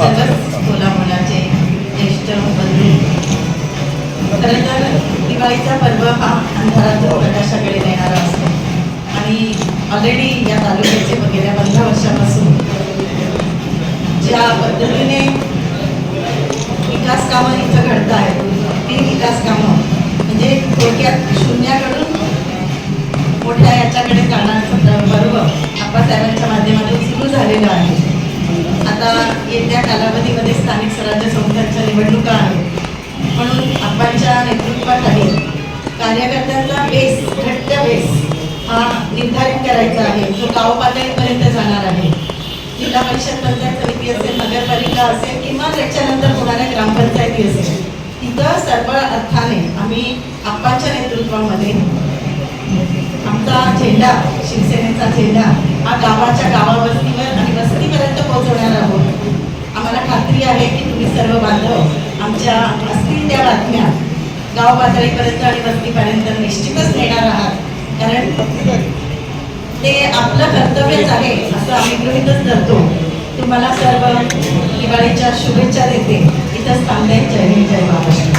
सर्वच ज्येष्ठ बंधू खरं तर दिवाळीचा पर्व हा अंधारातून प्रकाशाकडे नेणारा असतो. आणि ऑलरेडी या तालुक्याचे गेल्या पंधरा वर्षापासून आता येत्या कालावधीमध्ये स्थानिक स्वराज्य संस्थांच्या निवडणुका आहेत. म्हणून आप्पांच्या नेतृत्वाखाली कार्यकर्त्यांचा बेस घट्ट बेस हा निर्धारित करायचा आहे. जो गाव पातळीपर्यंत जाणार आहे. जिल्हा परिषद पंचायत समिती असेल नगरपालिका असेल किंवा त्याच्यानंतर होणाऱ्या ग्रामपंचायती असेल तिथं सर्व अर्थाने आम्ही आप्पाच्या नेतृत्वामध्ये आमचा झेंडा शिवसेनेचा झेंडा हा गावाच्या गावावस्तीवर आणि वस्तीपर्यंत पोहोचवणार आहोत आम्हाला आहे की तुम्ही सर्व बांधव आमच्या असतील त्या बातम्या गाव पातळीपर्यंत आणि वस्तीपर्यंत निश्चितच नेणार आहात. कारण ते आपलं कर्तव्यच आहे असं आम्ही गृहितच धरतो. तुम्हाला सर्व दिवाळीच्या शुभेच्छा देते. इथंच थांबले जय हिंद जय महाराष्ट्र.